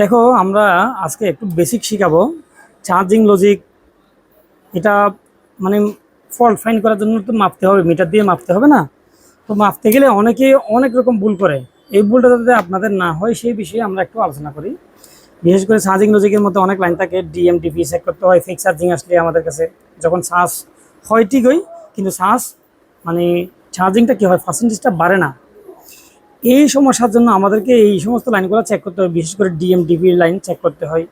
দেখো, আমরা আজকে একটু বেসিক শিখাবো। চার্জিং লজিক এটা মানে ফল্ট ফাইন করার জন্য তো মাপতে হবে মিটার দিয়ে মাপতে হবে না? তো মাপতে গেলে অনেকে অনেক রকম ভুল করে। এই ভুলটা যাতে আপনাদের না হয়, সেই বিষয়ে আমরা একটু আলোচনা করি। বিশেষ করে চার্জিং লজিকের মধ্যে অনেক লাইন থাকে ডিএম ডিপি চেক করতে হয় ফিক্স চার্জিং আসলে আমাদের কাছে যখন চার্জ হয় ঠিকই, কিন্তু চার্জ মানে চার্জিংটা কী হয় পার্সেন্টেজটা বাড়ে না। এই সমস্যার জন্য আমাদেরকে এই সমস্ত লাইনগুলো চেক করতে হয় বিশেষ করে ডিএম ডিপির লাইন চেক করতে হয়।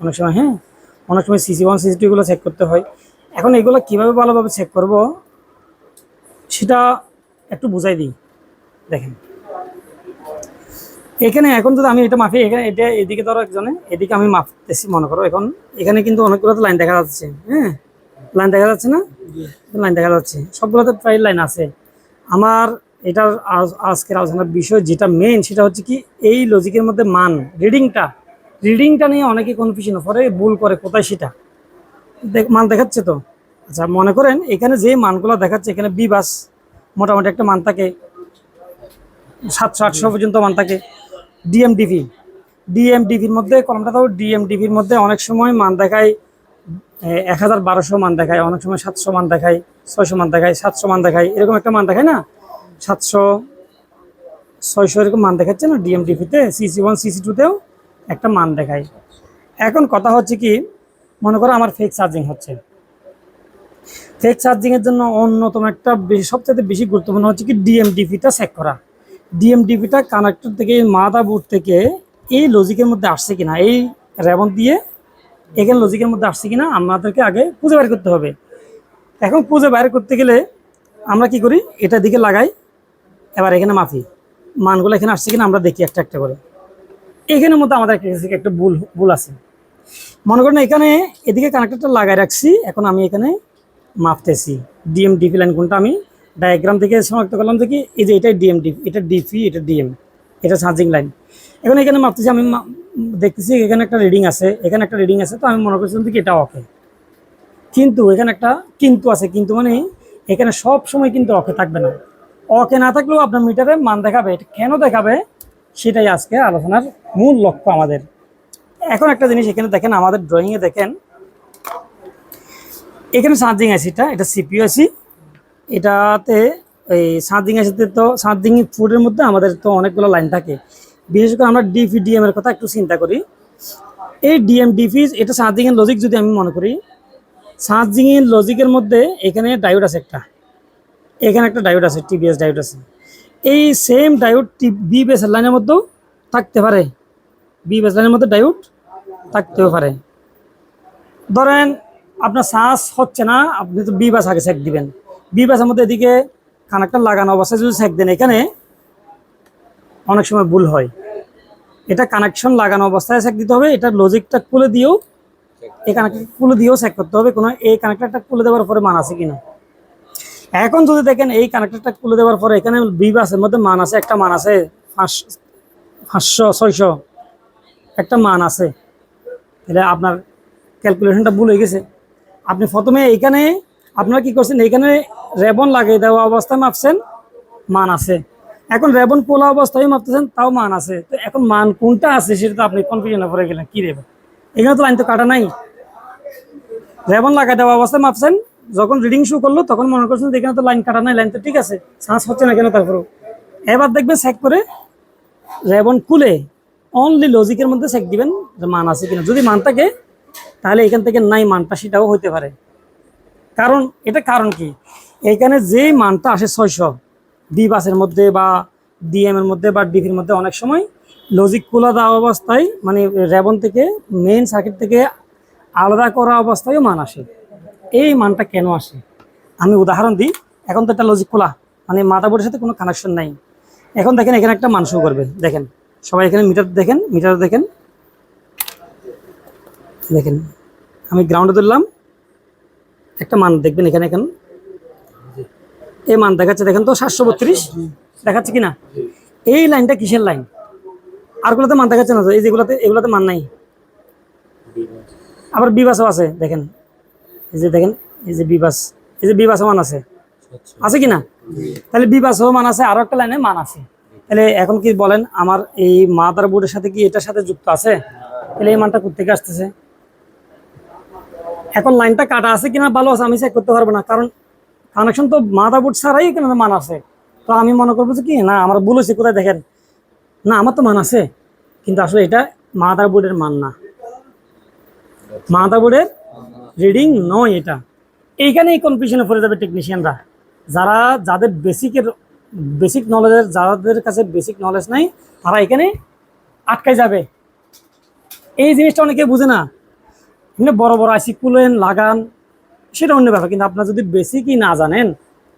অনেক সময় হ্যাঁ? অনেক সময় সিসি ওয়ান সিসি টুগুলো চেক করতে হয়। এখন এগুলো কীভাবে ভালোভাবে চেক করব? সেটা একটু বুঝাই দিই। দেখেন। এখানে এখন যদি আমি এটা মাফি এখানে এটা এদিকে ধরো একজনে এদিকে আমি মাপতেছি মনে করো এখন। এখানে কিন্তু অনেকগুলো তো লাইন দেখা যাচ্ছে হ্যাঁ? লাইন দেখা যাচ্ছে না? লাইন দেখা যাচ্ছে। সবগুলোতে প্রায় লাইন আছে। আমার আজ- আজকের আলোচনার বিষয় যেটা মেন সেটা হচ্ছে কি এই লজিকের মধ্যে মান রিডিংটা রিডিংটা নিয়ে অনেকে কনফিউশন পরে ভুল করে, কোথায় সেটা? মান দেখাচ্ছে তো? আচ্ছা মনে করেন এখানে যে মানগুলো দেখাচ্ছে, এখানে বি বাস মোটামুটি একটা মান থাকে, সাতশো, আটশো পর্যন্ত মান থাকে ডিএমডিভি ডিএমডিভির মধ্যে, কলমটা তো ডিএমডিভির মধ্যে অনেক সময় মান দেখায় এক হাজার বারোশো মান দেখায়, অনেক সময় সাতশো মান দেখায়, ছয়শো মান দেখায়, সাতশো মান দেখায়, এরকম একটা মান দেখায় না? সাতশো, ছয়শো এরকম মান দেখাচ্ছে না ডিএমডিভিতে সিসি ওয়ান সিসি টুতেও একটা মান দেখায়। এখন কথা হচ্ছে কি, মনে করো আমার ফেক চার্জিং হচ্ছে। ফেক চার্জিংয়ের জন্য অন্যতম একটা বেশি সবচেয়ে বেশি গুরুত্বপূর্ণ হচ্ছে কি ডিএমডিভিটা চেক করা। ডিএমডিভিটা কানেক্টর থেকে মাদা বোর্ড থেকে এই লজিকের মধ্যে আসছে কিনা, এই র্যাবন দিয়ে এখানে লজিকের মধ্যে আসছে কিনা, আমাদেরকে আগে খুঁজে বের করতে হবে। এখন খুঁজে বের করতে গেলে আমরা কি করি, এটার দিকে লাগাই। এবার এখানে মাফি। মানগুলো এখানে আসছে কিনা আমরা দেখি একটা একটা করে। এখানের মধ্যে আমাদের একটা ভুল ভুল আছে। মনে করেন এখানে এদিকে কানেক্টরটা লাগাই রাখছি, এখন আমি এখানে মাপতেছি। ডিএম ডিপি লাইন কোনটা আমি ডায়াগ্রাম থেকে শনাক্ত করলাম দেখি এই যে এটাই ডিএম ডিপি এটা ডিপি এটা ডিএম এটা চার্জিং লাইন এখন এখানে মাপতেছি, আমি দেখতেছি এখানে একটা রিডিং আছে, এখানে একটা রিডিং আছে, তো আমি মনে করছিলাম কি এটা ওকে কিন্তু এখানে একটা কিন্তু আছে, কিন্তু মানে এখানে সব সময় কিন্তু অকে থাকবে না। অকে না থাকলেও আপনার মিটারে মান দেখাবে, এটা কেন দেখাবে, সেটাই আজকে আলোচনার মূল লক্ষ্য আমাদের। এখন একটা জিনিস এখানে দেখেন, আমাদের ড্রয়িংয়ে দেখেন, এখানে চার্জিং আইসিটা এটা সিপিউ আইসি এটাতে এই চার্জিং আইসিতে তো চার্জিং ফুডের মধ্যে আমাদের তো অনেকগুলো লাইন থাকে। বিশেষ করে আমরা ডিপি ডিএম এর কথা একটু চিন্তা করি। এই ডিএম ডিপি এটা চার্জিং এর লজিক যদি আমি মনে করি চার্জিং এর লজিকের মধ্যে এখানে ডায়োড আছে একটা। এখানে একটা ডায়োড আছে টিবিএস ডায়োড আছে। এই সেম ডায়োড বি বেস লাইনের মধ্যেও থাকতে পারে। বি বেস লাইনের মধ্যে ডায়োড থাকতেও পারে। ধরেন, আপনার শ্বাস হচ্ছে না, আপনি তো বি বাস আগে সেক দিবেন। বি বাসের মধ্যে এদিকে কানেক্টর লাগানো অবস্থায় যদি সেক দেন, এখানে অনেক সময় ভুল হয়। এটা কানেকশন লাগানো অবস্থায় চেক দিতে হবে, এটা লজিকটা খুলে দিয়েও এই কানেক্টর খুলে দিয়েও চেক করতে হবে। কোনো এই কানেক্টরটা খুলে দেওয়ার পরে মান আছে কিনা। এখন যদি দেখেন এই কানেক্টরটা খুলে দেওয়ার পরে এখানে বি বাসের মধ্যে মান আছে, একটা মান আছে পাঁচশো, ছয়শো, একটা মান আছে। তাহলে আপনার ক্যালকুলেশনটা ভুল হয়ে গেছে। আপনি প্রথমে এইখানে, আপনারা কি করছেন, এইখানে রেবন লাগিয়ে দেওয়া অবস্থায় মাপছেন, মান আছে। এখন রেবন পোলা অবস্থায় মাপতেছেন, তাও মান আছে। তো এখন মান কোনটা আছে সেটা তো আপনি কনফিউশনে পড়ে গেলেন, কি দেবেন এখানে তো লাইন তো কাটা নাই। রেবন লাগাই দেওয়া অবস্থায় মাপছেন যখন রিডিং শু করল, তখন মনে করছেন এখানে তো লাইন কাটা নাই লাইন তো ঠিক আছে চান্স হচ্ছে না কেন তারপরেও? এবার দেখবেন চেক করে, রেবন খুলে অনলি লজিকের মধ্যে চেক দিবেন যে মান আছে কিনা। যদি মান থাকে, তাহলে এখান থেকে নাই মানটা, সেটাও হইতে পারে। কারণ, এটা কারণ কি? এখানে যে মানটা আসে ছয়শো ডি বাসের মধ্যে বা ডিএম এর মধ্যে বা ডিভির মধ্যে অনেক সময় লজিক খোলা দেওয়া অবস্থায় মানে রেবন থেকে মেন সার্কিট থেকে আলাদা করা অবস্থায়ও মান আসে। এই মানটা কেন আসে? আমি উদাহরণ দিই। এখন তো একটা লজিক খোলা। মানে মাদাবোর্ডের সাথে কোনো কানেকশন নাই। এখন দেখেন এখানে একটা মান শো করবে। দেখেন, সবাই এখানে মিটার দেখেন মিটার দেখেন। দেখেন, আমি গ্রাউন্ডে ধরলাম। একটা মান দেখবেন এখানে, এখন। এই মান দেখাচ্ছে, দেখেন তো সাতশো বত্রিশ। দেখাচ্ছে কিনা? এই লাইনটা কিসের লাইন? আর আরগুলোতে মান দেখাচ্ছে না তো? এই যেগুলোতে, এগুলোতে মান নাই। আবার বিবাসও আছে, দেখেন। এই যে দেখেন, এই যে বিবাস এই যে বিবাসও মান আছে। আছে কিনা তাহলে বিবাসও মান আছে, আরও একটা লাইনে মান আছে। তাহলে এখন কি বলেন, আমার এই মাদার বোর্ডের সাথে কি এটার সাথে যুক্ত আছে? তাহলে এই মানটা কোথেকে আসতেছে? এখন লাইনটা কাটা আছে কিনা ভালো আছে, আমি চেক করতে পারব না। কারণ কানেকশন তো মাদার বোর্ড ছাড়াই এখানে মান আছে। তো আমি মনে করব যে কি, না, আমার ভুল কোথায় দেখেন? না, আমার তো মান আছে। কিন্তু আসলে এটা মাদার বোর্ডের মান না। মাদার বোর্ডের রিডিং নয় এটা। এইখানেই কনফিউশনে পড়ে যাবে টেকনিশিয়ানরা যারা, যাদের বেসিকের বেসিক নলেজের যাদের কাছে বেসিক নলেজ নাই, তারা এখানে আটকাই যাবে। এই জিনিসটা অনেকে বুঝে না। এমনি বড় বড় আইসি কুলেন, লাগান, সেটা অন্য ব্যাপার। কিন্তু আপনার যদি বেসিকই না জানেন,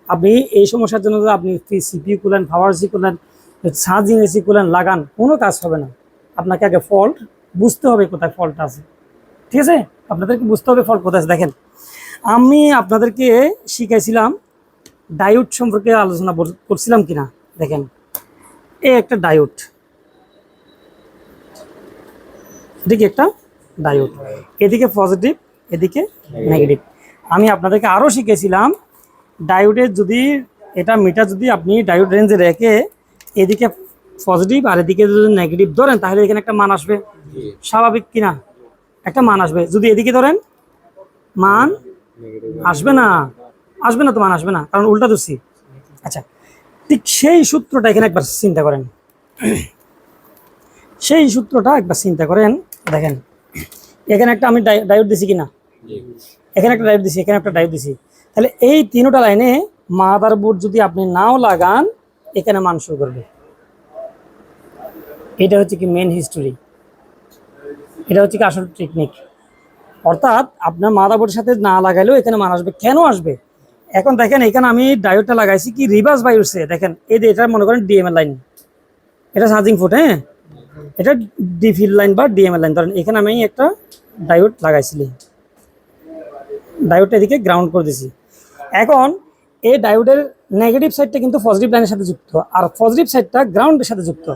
আপনি এই সমস্যার জন্য আপনি সিপিউ কুলেন পাওয়ার সি কুলেন চার্জিং এসি কুলেন, লাগান, কোনো কাজ হবে না। আপনাকে আগে ফল্ট বুঝতে হবে কোথায় ফল্ট আছে। ঠিক আছে? আপনাদেরকে বুঝতে হবে ফল্ট কোথায় দেখেন আমি আপনাদেরকে শিখাইছিলাম ডায়োড সম্পর্কে আলোচনা করছিলাম কিনা? দেখেন এই একটা ডায়োড এদিকে একটা ডায়োড এদিকে পজিটিভ এদিকে নেগেটিভ আমি আপনাদেরকে আরও শিখেছিলাম ডায়োডের যদি এটা মিটার যদি আপনি ডায়োড রেঞ্জে রেখে এদিকে পজিটিভ আর এদিকে যদি নেগেটিভ ধরেন তাহলে এখানে একটা মান আসবে। স্বাভাবিক কিনা? একটা মান আসবে। যদি এদিকে ধরেন, মান আসবে না। আসবে না তো মান আসবে না, কারণ উল্টা দোষী আচ্ছা ঠিক সেই সূত্রটা এখানে একবার চিন্তা করেন। সেই সূত্রটা একবার চিন্তা করেন, দেখেন। এখানে একটা আমি ডায়োড দিছি কিনা? এখানে একটা ডায়োড দিছি, এখানে একটা ডায়োড দিছি। তাহলে এই তিনটা লাইনে মাদার বোর্ড যদি আপনি নাও লাগান, এখানে মান শুরু করবে। এটা হচ্ছে কি মেন হিস্টোরি এটা হচ্ছে কি আসল টেকনিক অর্থাৎ আপনার মাদাবোর্ডের সাথে না লাগাইলেও এখানে মান আসবে। কেন আসবে? এখন দেখেন, এখানে আমি ডায়োডটা লাগাইছি কি রিভার্স বাই উঠছে দেখেন, এই যে এটা মনে করেন ডিএমএল লাইন এটা চার্জিং ফুট হ্যাঁ? এটা ডিফিল লাইন বা ডিএমএল লাইন ধরেন, এখানে আমি একটা ডায়োড লাগাইছিলি। ডায়োডটা এদিকে গ্রাউন্ড করে দিছি। এখন, এই ডায়োডের নেগেটিভ সাইডটা কিন্তু পজিটিভ লাইনের সাথে যুক্ত। আর পজিটিভ সাইডটা গ্রাউন্ডের সাথে যুক্ত।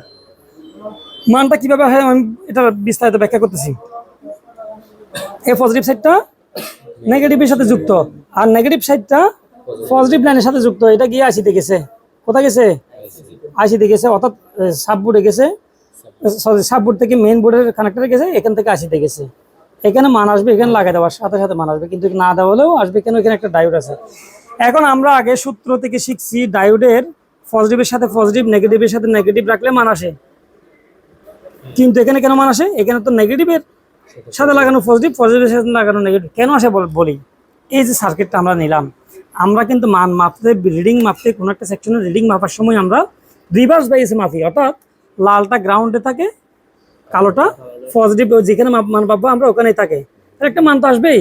মানটা কীভাবে হয় আমি এটা বিস্তারিত ব্যাখ্যা করতেছি। এই পজিটিভ সাইডটা নেগেটিভের সাথে যুক্ত। আর নেগেটিভ সাইডটা পজিটিভ লাইনের সাথে যুক্ত। এটা গিয়ে আশিতে গেছে। কোথায় গেছে? আশিতে গেছে, অর্থাৎ সাববোর্ডে গেছে। সরি সাববোর্ড থেকে মেন বোর্ডের কানেক্টরে গেছে, এখান থেকে আশিতে গেছে। এখানে মান আসবে, এখানে লাগাই দেওয়ার সাথে সাথে মান আসবে। কিন্তু না দেওয়া হলেও আসবে, কেন এখানে একটা ডায়োড আছে? এখন আমরা আগে সূত্র থেকে শিখছি ডায়োডের পজিটিভের সাথে পজিটিভ নেগেটিভের সাথে নেগেটিভ রাখলে মান আসে। কিন্তু এখানে কেন মান আসে? এখানে তো নেগেটিভের সাথে লাগানো পজিটিভ পজিটিভের সাথে লাগানো নেগেটিভ কেন আসে বল- এই যে সার্কিটটা আমরা নিলাম, আমরা কিন্তু মান মাপতে রিডিং মাপতে কোনো একটা সেকশনের রিডিং মাপার সময় আমরা রিভার্স বাইসে মাপি। অর্থাৎ লালটা গ্রাউন্ডে থাকে, কালোটা পজিটিভ যেখানে মান পাবো আমরা ওখানেই থাকে। তার একটা মান তো আসবেই।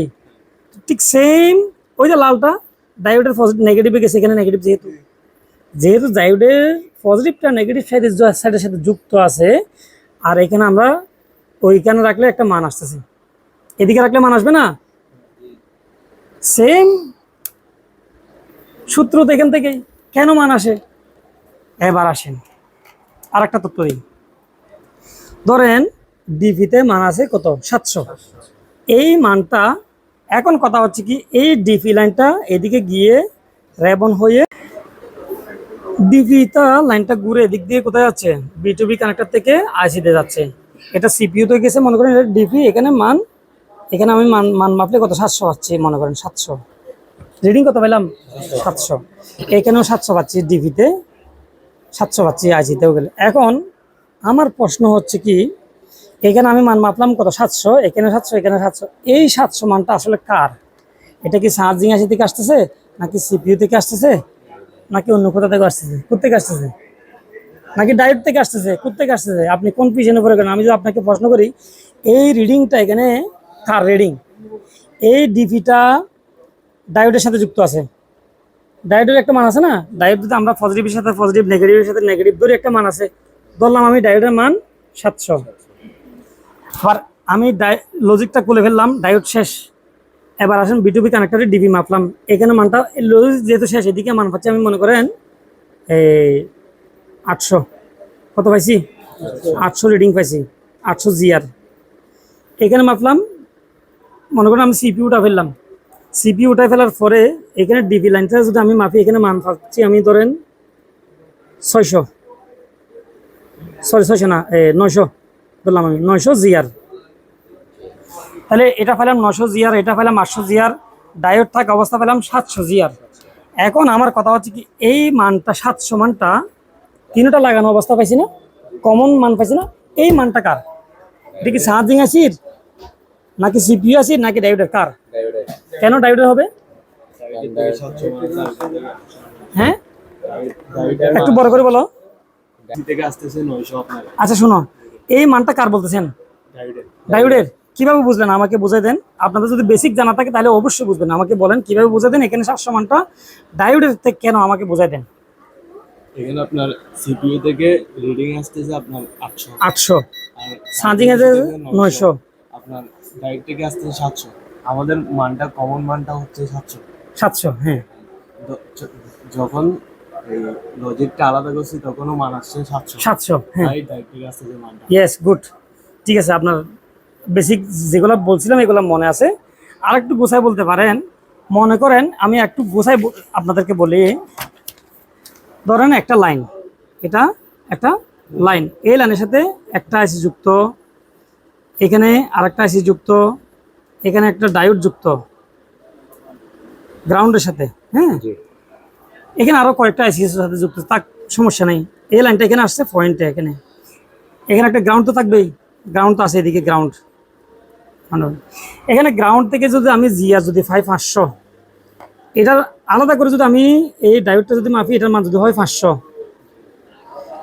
ঠিক সেম ওই যে লালটা ডায়োডের পজিটিভ নেগেটিভে গেছে, এখানে নেগেটিভ যেহেতু। যেহেতু ডায়োডের পজিটিভটা নেগেটিভ সাইডের সাইডের সাথে যুক্ত আছে আর এখানে আমরা ওইখানে রাখলে একটা মান আসতেছে। এদিকে রাখলে মান আসবে না? সেম সূত্র তো এখান থেকেই। কেন মান আসে? এবার আসেন। আর একটা তথ্য দিই। ধরেন ডিপিতে মান আছে কত? সাতশো। এই মানটা, এখন কথা হচ্ছে কি, এই ডিপি লাইনটা এদিকে গিয়ে রেবন হয়ে ডিপিটা লাইনটা ঘুরে এদিক দিয়ে কোথায় যাচ্ছে? বিটুবি কানেক্টর থেকে আইসিতে যাচ্ছে। এটা সিপিইউ তো গেছে, মনে করেন এটা ডিপি এখানে মান, এখানে আমি মান মান মাপলে কত? সাতশো পাচ্ছি, মনে করেন সাতশো। রিডিং কত পেলাম? সাতশো। এখানেও সাতশো পাচ্ছি ডিপিতে সাতশো পাচ্ছি আইসিতেও গেলে। এখন আমার প্রশ্ন হচ্ছে কি, এখানে আমি মান মাপলাম কত? সাতশো, এখানে সাতশো এখানে সাতশো। এই সাতশো মানটা আসলে কার? এটা কি চার্জিং আইসি থেকে আসতেছে নাকি সিপিইউ থেকে আসতেছে? নাকি অন্য কোথা থেকে আসতেছে? কোথেকে আসতেছে? নাকি ডায়োড থেকে আসতেছে? কোথেকে আসতেছে? আপনি কোন পিছনে পড়ে গেলেন? আমি যদি আপনাকে প্রশ্ন করি, এই রিডিংটা এখানে কার রিডিং এই ডিপিটা ডায়োডের সাথে যুক্ত আছে। ডায়োডের একটা মান আছে না? ডায়োড যদি আমরা পজিটিভের সাথে পজিটিভ নেগেটিভের সাথে নেগেটিভ ধরে একটা মান আছে, ধরলাম আমি ডায়োডের মান সাতশো। আবার আমি লজিকটা খুলে ফেললাম ডায়োড শেষ। এবার আসেন বিটুবি কানেক্টরে ডিবি মাপলাম। এখানে মানটা লজিক যেহেতু শেষ, এদিকে মান পাচ্ছি আমি মনে করেন, এই আটশো। কত পাইছি? আটশো রিডিং পাইছি, আটশো জিআর এখানে মাপলাম, মনে করেন আমি সিপি উঠা ফেললাম। সিপি উঠা ফেলার পরে এখানে ডিবি লাইনটা যদি আমি মাপি, এখানে মান পাচ্ছি আমি ধরেন ছয়শো। সরি, ছয়শো না নয়শো। বললাম আমি, নয়শো জিয়ার তাহলে এটা পেলাম নশো জিয়ার এটা পেলাম আটশো জিয়ার ডায়োড থাকা অবস্থা পেলাম সাতশো জিয়ার এখন আমার কথা হচ্ছে কি এই মানটা সাতশো মানটা তিনটা লাগানো অবস্থা পাইছি না কমন মান পাইছি না এই মানটা কার? এটা কি চার্জিং আসির নাকি সিপিইউ আসির নাকি ডায়োডের কার? কেন ডায়োডের হবে? হ্যাঁ? একটু বড় করে বলো। আচ্ছা শোনো এই মানটা কার বলতেছেন? ডায়োডের। কীভাবে বুঝলেন? আমাকে বুঝাই দেন। আপনাদের যদি বেসিক জানা থাকে তাহলে অবশ্যই বুঝবেন। আমাকে বলেন কীভাবে বুঝাই দেন? এখানে সাতশো মানটা ডায়োডের থেকে কেন আমাকে বুঝাই দেন? এখানে আপনার সিপিইউ থেকে রিডিং আসতেছে আপনার আটশো। আটশো। আর চার্জিং আছে নয়শো। আপনার ডাইট থেকে আসতেছে সাতশো। আমাদের মানটা কমন মানটা হচ্ছে সাতশো। সাতশো হ্যাঁ। যখন লজিকটা আলাদা করছি তখনও মান আসছে সাতশো। সাতশো হ্যাঁ। তাই ডাইট থেকে আসতেছে মানটা। ইয়েস গুড ঠিক আছে আপনার বেসিক যেগুলো বলছিলাম এগুলো মনে আছে। আর একটু গোছায় বলতে পারেন। মনে করেন আমি একটু গোছায় আপনাদেরকে বলি। ধরেন একটা লাইন। এটা একটা লাইন। এই লাইনের সাথে একটা আইসি যুক্ত। এখানে আরেকটা আইসি যুক্ত। এখানে একটা ডায়োড যুক্ত। গ্রাউন্ডের সাথে হ্যাঁ? এখানে আরও কয়েকটা আইসির সাথে যুক্ত। তার সমস্যা নেই। এই লাইনটা এখানে আসছে পয়েন্টে এখানে। এখানে একটা গ্রাউন্ড তো থাকবেই। গ্রাউন্ড তো আছে এদিকে গ্রাউন্ড এখানে গ্রাউন্ড থেকে যদি আমি জিয়া যদি ফাইভ পাঁচশো, এটার আলাদা করে যদি আমি এই ডায়োডটা যদি মাপি, এটার মান যদি হয় পাঁচশো,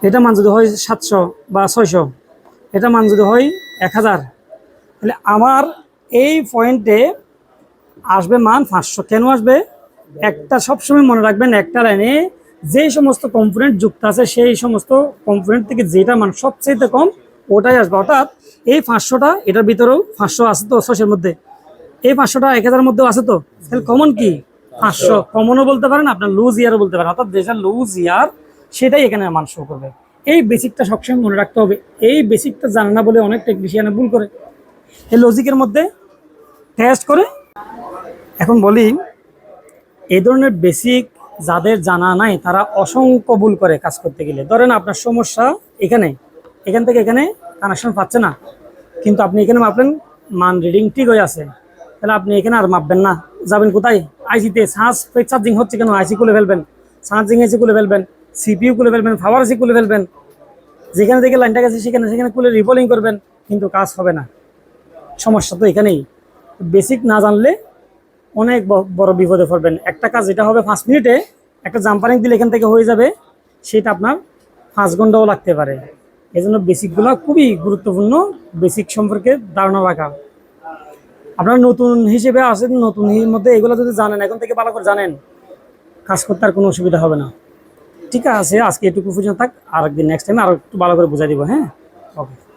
এটার মান যদি হয় সাতশো বা ছয়শো, এটার মান যদি হয় এক হাজার, তাহলে আমার এই পয়েন্টে আসবে মান পাঁচশো। কেন আসবে? একটা সবসময় মনে রাখবেন, একটা লাইনে যে সমস্ত কম্পোনেন্ট যুক্ত আছে, সেই সমস্ত কম্পোনেন্ট থেকে যেটা মান সবচেয়ে কম, ওটাই আসবে। অর্থাৎ এই পাঁচশোটা, এটার ভিতরেও পাঁচশো আছে তো ছশের মধ্যে। এই পাঁচশোটা এক হাজারের মধ্যেও আছে তো? তাহলে কমন কি? পাঁচশো। কমনও বলতে পারেন, আপনার লুজ ইয়ারও বলতে পারেন। অর্থাৎ যেটা লুজ ইয়ার সেটাই এখানে মান শো করবে। এই বেসিকটা সবসময় মনে রাখতে হবে। এই বেসিকটা জানে না বলে অনেক টেকনিশিয়ানে ভুল করে। এই লজিকের মধ্যে টেস্ট করে। এখন বলি, এই ধরনের বেসিক যাদের জানা নাই, তারা অসংখ্য ভুল করে কাজ করতে গেলে। ধরেন আপনার সমস্যা এখানে। এখান থেকে এখানে কানেকশন পাচ্ছে না। কিন্তু আপনি এখানে মাপলেন, মান রিডিং ঠিক হয়ে আছে। তাহলে আপনি এখানে আর মাপবেন না। যাবেন কোথায়? আইসিতে সার্জ চার্জিং হচ্ছে কেন? আইসি খুলে ফেলবেন চার্জিং এসি খুলে ফেলবেন সিপিইউ খুলে ফেলবেন পাওয়ার এসি খুলে ফেলবেন যেখানে থেকে লাইনটা গেছে, সেখানে সেখানে খুলে রিপোলিং করবেন, কিন্তু কাজ হবে না। সমস্যা তো এখানেই। বেসিক না জানলে অনেক বড় বিপদে পড়বেন। একটা কাজ যেটা হবে পাঁচ মিনিটে, একটা জাম্পারিং দিলে এখান থেকে হয়ে যাবে। সেটা আপনার পাঁচ ঘন্টাও লাগতে পারে। এই জন্য বেসিকগুলো খুবই গুরুত্বপূর্ণ বেসিক সম্পর্কে ধারণা রাখা। আপনারা নতুন হিসেবে আসেন, নতুন মধ্যে এগুলো যদি জানেন, এখন থেকে ভালো করে জানেন, কাজ করতে আর কোনো অসুবিধা হবে না। ঠিক আছে, আজকে এটুকু পর্যন্ত থাক আর একদিন নেক্সট টাইম আরও একটু ভালো করে বুঝাই দিব হ্যাঁ? ওকে